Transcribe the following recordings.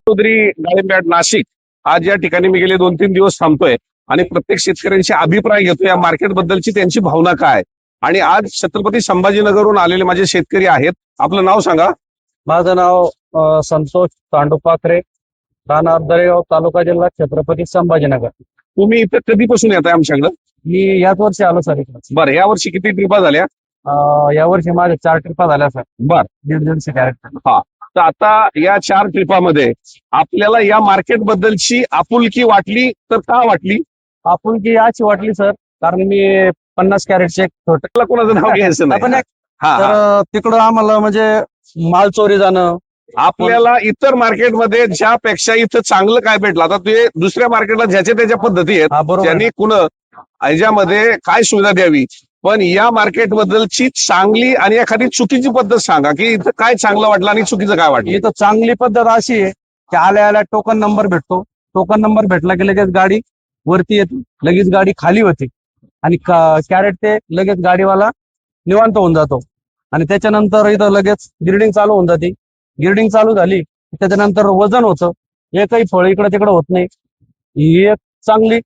चौधरी डाळिंब्याड नाशिक. आज या ठिकाणी मी गेले दोन तीन दिवस थांबतोय आणि प्रत्येक शेतकऱ्यांचे अभिप्राय घेतो या मार्केट बद्दलची त्यांची भावना काय आणि आज छत्रपती संभाजीनगरहून आलेले माझे शेतकरी आहेत. आपलं नाव सांगा. माझं नाव संतोष तांडुपाखरे राहणार दरेगाव तालुका जिल्हा छत्रपती संभाजीनगर. तुम्ही इथं कधीपासून येत आहे आमच्याकडं? मी याच वर्षी आलो सर इकडं. बरं या वर्षी किती ट्रिपा झाल्या? अ, या वर्षी माझ्या चार ट्रिपा झाल्या सर. बर. दीड दीडशे कॅरेट तर आता या चार ट्रिपामध्ये आपल्याला या मार्केट बद्दलची आपुलकी वाटली तर का वाटली? आपुलकी याची वाटली सर कारण मी पन्नास कॅरेटचे एक छोटे आपल्याला कोणाचं नाव घ्यायचं नाही. एक- हा, हा. तिकडं आम्हाला म्हणजे माल चोरी जाणं. आपल्याला इतर मार्केटमध्ये ज्यापेक्षा इथं चांगलं काय भेटलं आता ते दुसऱ्या मार्केटला ज्याच्या त्याच्या पद्धती आहेत हा बरोबर. त्यांनी कुण याच्यामध्ये काय सुविधा द्यावी? पण या मार्केट बद्दलची चांगली आणि एखादी चुकीची पद्धत सांगा की इथं काय चांगलं वाटलं आणि चुकीचं काय वाटलं? इथं चांगली पद्धत अशी आहे की आल्या आल्या टोकन नंबर भेटतो. टोकन नंबर भेटला की लगेच गाडी वरती येते लगेच गाडी खाली होते. आणि कॅरेट ते लगेच गाडीवाला निवांत होऊन जातो. आणि त्याच्यानंतर इथं लगेच गिरडिंग चालू होऊन जाते. गिरडिंग चालू झाली त्याच्यानंतर वजन होतं. एकही फळ इकडे तिकडे होत नाही. ही एक चांगली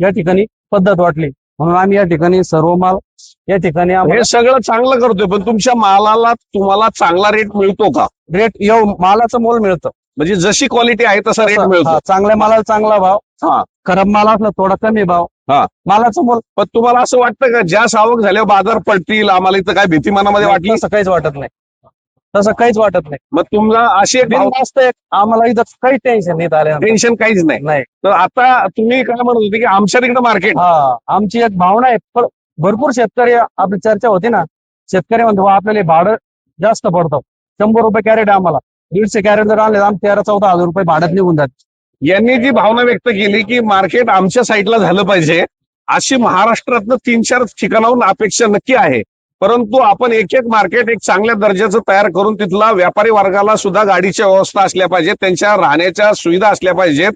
या ठिकाणी पद्धत वाटली. म्हणून आम्ही या ठिकाणी सर्व माल या ठिकाणी हे सगळं चांगलं करतोय पण तुमच्या मालाला तुम्हाला चांगला रेट मिळतो का? रेट येऊ मालाचं मोल मिळतं. म्हणजे जशी क्वालिटी आहे तसा रेट मिळतो. चांगल्या मालाला चांगला भाव हा. खराब माल असला थोडा कमी भाव हा. मालाचं मोल. पण तुम्हाला असं वाटतं का ज्या सावक झाल्यावर बाजार पडतील आम्हाला इथं काय भीती मनामध्ये वाटली? तसं काहीच वाटत नाही. तसं काहीच वाटत नाही. मग तुम्हाला अशी एक भाव- बिनधास्त आम्हाला इथं काही टेन्शन नाही आले टेन्शन काहीच नाही. नाही. तर आता तुम्ही काय म्हणत होते की आमच्या तिकडे मार्केट हा आमची एक भावना आहे. पण भरपूर शेतकरी आपली चर्चा होती ना शेतकरी म्हणतो "बा, आपल्याला हे भाडं जास्त पडतं. शंभर रुपये कॅरेट आहे आम्हाला. दीडशे कॅरेट जर आणले तर आम तेरा चौदा हजार रुपये भाड्यात निघून जात यांनी जी भावना व्यक्त केली की मार्केट आमच्या साईडला झालं पाहिजे अशी महाराष्ट्रातलं तीन चार ठिकाणाहून अपेक्षा नक्की आहे. परंतु आपण एक एक मार्केट एक चांगल्या दर्जाचं तयार करून तिथला व्यापारी वर्गाला सुद्धा गाडीच्या व्यवस्था असल्या पाहिजेत त्यांच्या राहण्याच्या सुविधा असल्या पाहिजेत.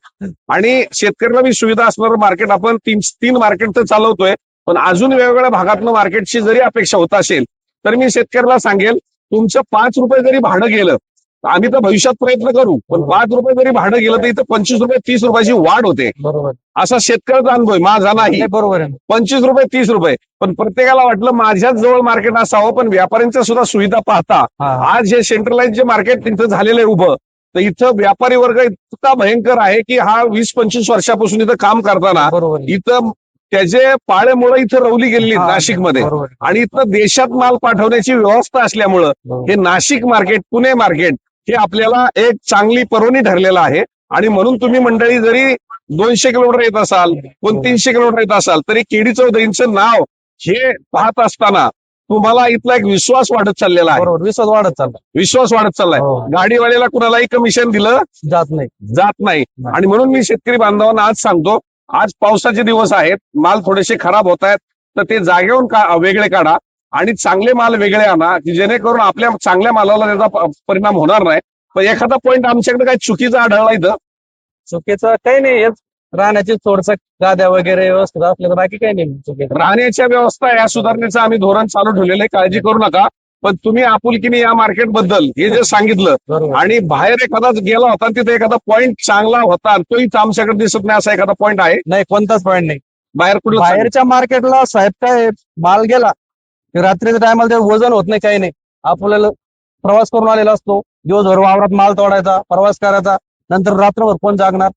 आणि शेतकऱ्याला बी सुविधा असणारं मार्केट आपण तीन तीन मार्केट तर चालवतोय पण अजून वेगवेगळ्या भागातनं मार्केटची जरी अपेक्षा होत असेल तर मी शेतकऱ्याला सांगेल तुमचं पाच रुपये जरी भाडं गेलं आम्ही तर भविष्यात प्रयत्न करू पण पाच रुपये जरी भाडं गेलं तर इथं पंचवीस रुपये तीस रुपयाची वाढ होते बरोबर असा शेतकऱ्याचा अनुभव माझा नाही बरोबर आहे पंचवीस रुपये तीस रुपये पण प्रत्येकाला वाटलं माझ्याच जवळ मार्केट असावं पण व्यापाऱ्यांच्या सुद्धा सुविधा पाहता. आज हे सेंट्रलाइज जे मार्केट तिथं झालेलं आहे उभं तर इथं व्यापारी वर्ग इतका भयंकर आहे की हा वीस पंचवीस वर्षापासून इथं काम करताना. इथं त्याचे पाळेमुळे इथं रवली गेलेली नाशिकमध्ये. आणि इथं देशात माल पाठवण्याची व्यवस्था असल्यामुळं. हे नाशिक मार्केट पुणे मार्केट हे आपल्याला एक चांगली पर्वणी ठरलेलं आहे. आणि म्हणून तुम्ही मंडळी जरी दोनशे किलोमीटर येत असाल कोण तीनशे किलोमीटर येत असाल तरी केडी चौधरींचं नाव हे पाहत असताना तुम्हाला इथला एक विश्वास वाढत चाललेला आहे. बरोबर विश्वास वाढत चालला विश्वास वाढत चाललाय. हो, गाडीवाल्याला कुणालाही कमिशन दिलं जात नाही. जात नाही. नाही. आणि म्हणून मी शेतकरी बांधवांना आज सांगतो आज पावसाचे दिवस आहेत माल थोडेसे खराब होत आहेत तर ते जागेहून का वेगळे काढा. आणि चांगले माल वेगळे आणा की जेणेकरून आपल्या चांगल्या मालाला त्याचा परिणाम होणार नाही. पण एखादा पॉईंट आमच्याकडे काही चुकीचा आढळला इथं? चुकीचं काही नाही राहण्याची थोडस गाद्या वगैरे व्यवस्थित असलं तर बाकी काही नाही राहण्याच्या व्यवस्था या सुधारणेचं आम्ही धोरण चालू ठेवलेलं आहे काळजी करू नका. पण तुम्ही आपुलकीने या मार्केटबद्दल हे जे सांगितलं आणि बाहेर एखादा गेला होता आणि तिथे एखादा पॉईंट चांगला होता तोही आमच्याकडे दिसत नाही असा एखादा पॉईंट आहे? नाही कोणताच पॉईंट नाही. बाहेर कुठे बाहेरच्या मार्केटला साहेब काय माल गेला रात्रीच्या टायमाला ते वजन होत नाही काही नाही. आपल्याला प्रवास करून आलेला असतो. दिवसभर वावरात माल तोडायचा प्रवास करायचा. नंतर रात्रभर कोण जागणार?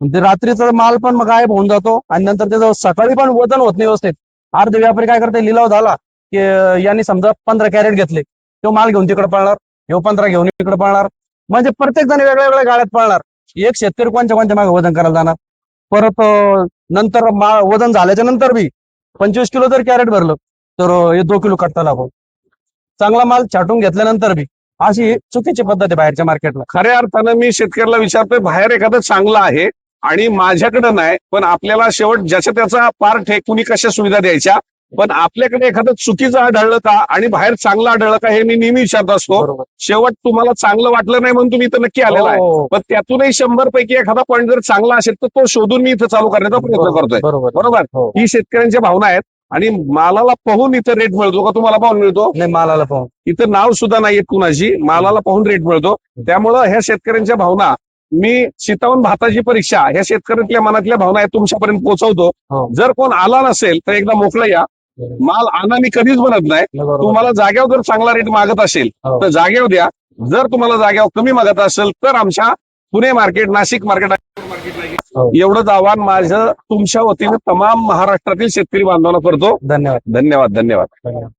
म्हणजे ते रात्रीचा माल पण मग गायब होऊन जातो. आणि नंतर त्याचं सकाळी पण वजन होत नाही व्यवस्थित. अर्धे व्यापारी काय करते लिलाव झाला की यांनी समजा पंधरा कॅरेट घेतले. तो माल घेऊन तिकडे पळणार. ह्यो पंधरा घेऊन इकडे पळणार. म्हणजे प्रत्येक जण वेगळ्या वेगळ्या गाड्यात पळणार. एक शेतकरी कोणत्या कोणत्या मागे वजन करायला जाणार? परत नंतर वजन झाल्याच्यानंतर बी पंचवीस किलो जर कॅरेट भरलं तर हे दो किलो कट्टा लागो. चांगला माल छाटून घेतल्यानंतर बी अशी चुकीची पद्धत आहे बाहेरच्या मार्केटला खऱ्या अर्थानं मी शेतकऱ्याला विचारतोय बाहेर एखादं चांगलं आहे आणि माझ्याकडे नाही पण आपल्याला शेवट ज्याच्या त्याचा पार्ट आहे कुणी कशा सुविधा द्यायच्या? पण आपल्याकडे एखादं चुकीचं आढळलं का आणि बाहेर चांगलं आढळलं का हे मी नेहमी विचारत असतो. शेवट तुम्हाला चांगलं वाटलं नाही म्हणून तुम्ही इथं नक्की आलेला आहे. हो, पण त्यातूनही शंभर पैकी एखादा पॉईंट जर चांगला असेल तर तो शोधून मी इथं चालू करण्याचा प्रयत्न करतोय. बरोबर. बरोबर? हो. ही शेतकऱ्यांच्या भावना आहेत. आणि मालाला पाहून इथं रेट मिळतो का? तुम्हाला पाहून मिळतो. नाही मालाला पाहून. इथं नाव सुद्धा नाहीये कुणाची मालाला पाहून रेट मिळतो. त्यामुळं ह्या शेतकऱ्यांच्या भावना मी सीतावून भाताची परीक्षा ह्या शेतकऱ्यांच्या मनातल्या भावना तुमच्यापर्यंत पोहोचवतो. हो. जर कोण आला नसेल तर एकदा मोकळं या. माल आणा मी कधीच म्हणत नाही. तुम्हाला जाग्यावर जर चांगला रेट मागत असेल हो. तर जाग्यावर द्या. जर तुम्हाला जाग्यावर कमी मागत असेल तर आमच्या पुणे मार्केट नाशिक मार्केट हो. एवढंच आव्हान माझं तुमच्या वतीने तमाम महाराष्ट्रातील शेतकरी बांधवांना करतो. धन्यवाद. धन्यवाद धन्यवाद. धन्यवाद.